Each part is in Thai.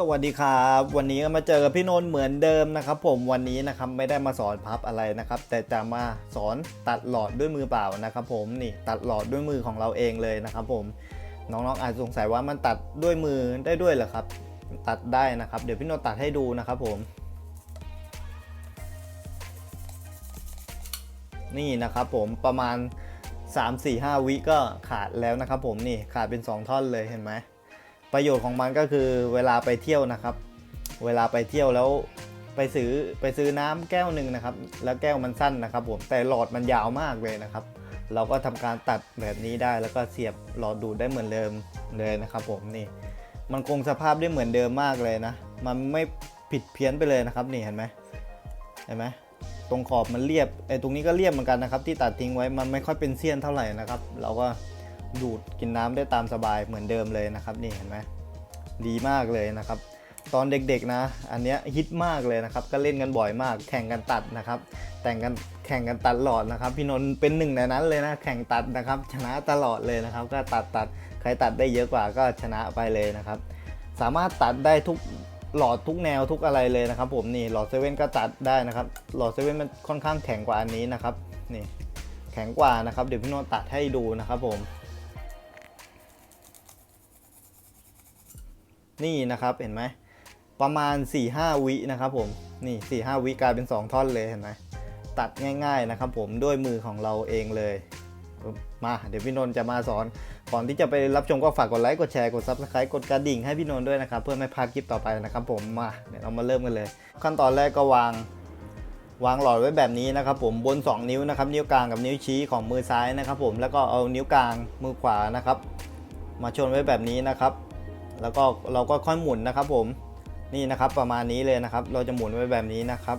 สวัสดีครับ วันนี้ก็มาเจอกับพี่นนท์เหมือนเดิมนะครับผมวันนี้นะครับไม่ได้มาสอนพับอะไรนะครับ แต่จะมาสอนตัดหลอดด้วยมือเปล่านะครับผมนี่ตัดหลอดด้วยมือของเราเองเลยนะครับผมน้องๆอาจสงสัยว่ามันตัดด้วยมือได้ด้วยเหรอครับ ตัดได้นะครับ เดี๋ยวพี่นนท์ตัดให้ดูนะครับผม นี่นะครับผมประมาณ 3 4 5 วิก็ขาดแล้วนะครับผมนี่ขาดเป็น 2 ท่อนเลยเห็นไหม ประโยชน์ของมันก็คือเวลาไปเที่ยวนะครับ เวลาไปเที่ยวแล้วไปซื้อไปซื้อน้ำแก้วหนึ่งนะครับ แล้วแก้วมันสั้นนะครับผมแต่หลอดมันยาวมากเลยนะครับ เราก็ทำการตัดแบบนี้ได้แล้วก็เสียบหลอดดูดได้เหมือนเดิมเลยนะครับ ผมนี่มันคงสภาพได้เหมือนเดิมมากเลยนะ มันไม่ผิดเพี้ยนไปเลยนะครับนี่เห็นไหมเห็นไหมตรงขอบมันเรียบไอ้ตรงนี้ก็เรียบเหมือนกันนะครับ ที่ตัดทิ้งไว้มันไม่ค่อยเป็นเสี้ยนเท่าไหร่นะครับ เราก็ ดูดกินน้ำได้ตามสบายเหมือนเดิมเลยนะครับ นี่เห็นไหมดีมากเลยนะครับ ตอนเด็กๆนะ อันเนี้ยฮิตมากเลยนะครับ ก็เล่นกันบ่อยมาก แข่งกันตัดนะครับ แต่งกันแข่งกันตัดหลอดนะครับ พี่นนท์เป็นหนึ่งในนั้นเลยนะ แข่งตัดนะครับ ชนะตลอดเลยนะครับ ก็ตัดตัดใครตัดได้เยอะกว่าก็ชนะไปเลยนะครับ สามารถตัดได้ทุกหลอดทุกแนวทุกอะไรเลยนะครับ ผมนี่หลอดเซเว่นก็ตัดได้นะครับ หลอดเซเว่นมันค่อนข้างแข็งกว่าอันนี้นะครับ นี่แข็งกว่านะครับ เดี๋ยวพี่นนท์ตัดให้ดูนะครับผม นี่นะครับเห็นไหมประมาณ 4-5 วินะครับผมนี่ 4-5 วิกลายเป็น 2 ท่อนเลยเห็นไหมตัดง่าย ๆนะครับผมด้วยมือของเราเองเลยมาเดี๋ยวพี่นนท์จะมาสอน ก่อนที่จะไปรับชมก็ฝากกดไลค์กดแชร์กด Subscribe กดกระดิ่งให้พี่นนท์ด้วยนะครับ เพื่อไม่พลาดคลิปต่อไปนะครับผมมาเดี๋ยวเรามาเริ่มกันเลย ขั้นตอนแรกก็วางวางหลอดไว้แบบนี้นะครับผมบน 2 นิ้วนะครับนิ้วกลางกับนิ้วชี้ของมือซ้ายนะครับผมแล้วก็เอานิ้วกลางมือขวานะครับ มาชนไว้แบบนี้นะครับ แล้วก็เราก็ค่อยหมุนนะครับผมนี่นะครับประมาณนี้เลยนะครับ เราจะหมุนไว้แบบนี้นะครับ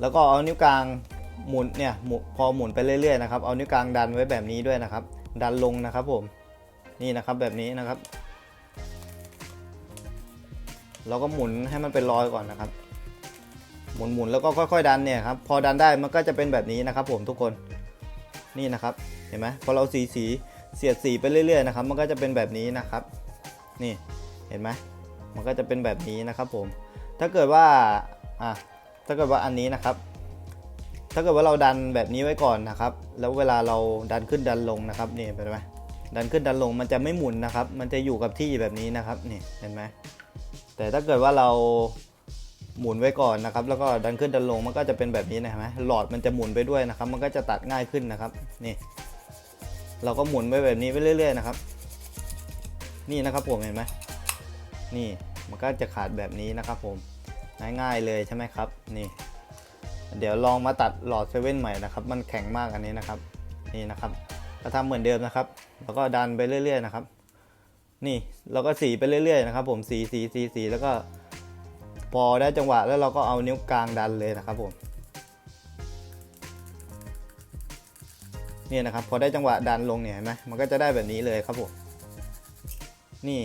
แล้วก็เอานิ้วกลางหมุนเนี่ยพอหมุนไปเรื่อยๆนะครับเอานิ้วกลางดันไว้แบบนี้ด้วยนะครับ ดันลงนะครับผมนี่นะครับแบบนี้นะครับ เราก็หมุนให้มันเป็นรอยก่อนนะครับ หมุนหมุนแล้วก็ค่อย ๆ ดันเนี่ยครับพอดันได้มันก็จะเป็นแบบนี้นะครับ ผมทุกคนนี่นะครับ เห็นไหมพอเราสีสีเสียดสีไปเรื่อยๆนะครับ มันก็จะเป็นแบบนี้นะครับ นี่เห็นไหมมันก็จะเป็นแบบนี้นะครับผม ถ้าเกิดว่าอะถ้าเกิดว่าอันนี้นะครับ ถ้าเกิดว่าเราดันแบบนี้ไว้ก่อนนะครับ แล้วเวลาเราดันขึ้นดันลงนะครับนี่เห็นไหมดันขึ้นดันลงมันจะไม่หมุนนะครับ มันจะอยู่กับที่แบบนี้นะครับนี่เห็นไหมแต่ถ้าเกิดว่าเราหมุนไว้ก่อนนะครับ แล้วก็ดันขึ้นดันลงมันก็จะเป็นแบบนี้นะไหมหลอดมันจะหมุนไปด้วยนะครับ มันก็จะตัดง่ายขึ้นนะครับ นี่ เราก็หมุนไว้แบบนี้ไปเรื่อย ๆ นะครับ นี่นะครับผมเห็นไหมนี่มันก็จะขาดแบบนี้นะครับผมง่ายๆเลยใช่ไหมครับนี่ เดี๋ยวลองมาตัดหลอดเซเว่นใหม่นะครับ มันแข็งมากอันนี้นะครับ นี่นะครับก็ทำเหมือนเดิมนะครับ แล้วก็ดันไปเรื่อยๆนะครับ นี่เราก็สีไปเรื่อยๆนะครับ ผมสีสีสีสีแล้วก็พอได้จังหวะแล้วเราก็เอานิ้วกลางดันเลยนะครับผมนี่นะครับพอได้จังหวะดันลงเนี่ยเห็นไหมมันก็จะได้แบบนี้เลยครับผม นี่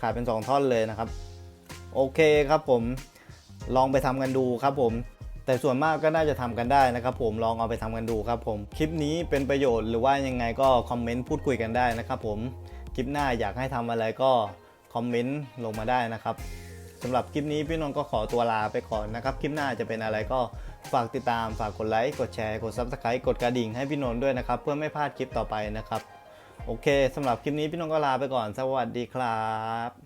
ขาดเป็น 2 ท่อนเลยนะครับ โอเคครับผมลองไปทำกันดูครับผม แต่ส่วนมากก็น่าจะทำกันได้นะครับ ผมลองเอาไปทำกันดูครับผมคลิปนี้เป็นประโยชน์หรือว่ายังไงก็คอมเมนต์พูดคุยกันได้นะครับ ผมคลิปหน้าอยากให้ทำอะไรก็คอมเมนต์ลงมาได้นะครับสำหรับคลิปนี้พี่นนท์ก็ขอตัวลาไปก่อนนะครับ คลิปหน้าจะเป็นอะไรก็ฝากติดตามฝากกดไลค์กดแชร์กด Subscribe กดกระดิ่งให้พี่นนท์ด้วยนะครับ เพื่อไม่พลาดคลิปต่อไปนะครับ โอเคสำหรับคลิปนี้พี่น้องก็ลาไปก่อน สวัสดีครับ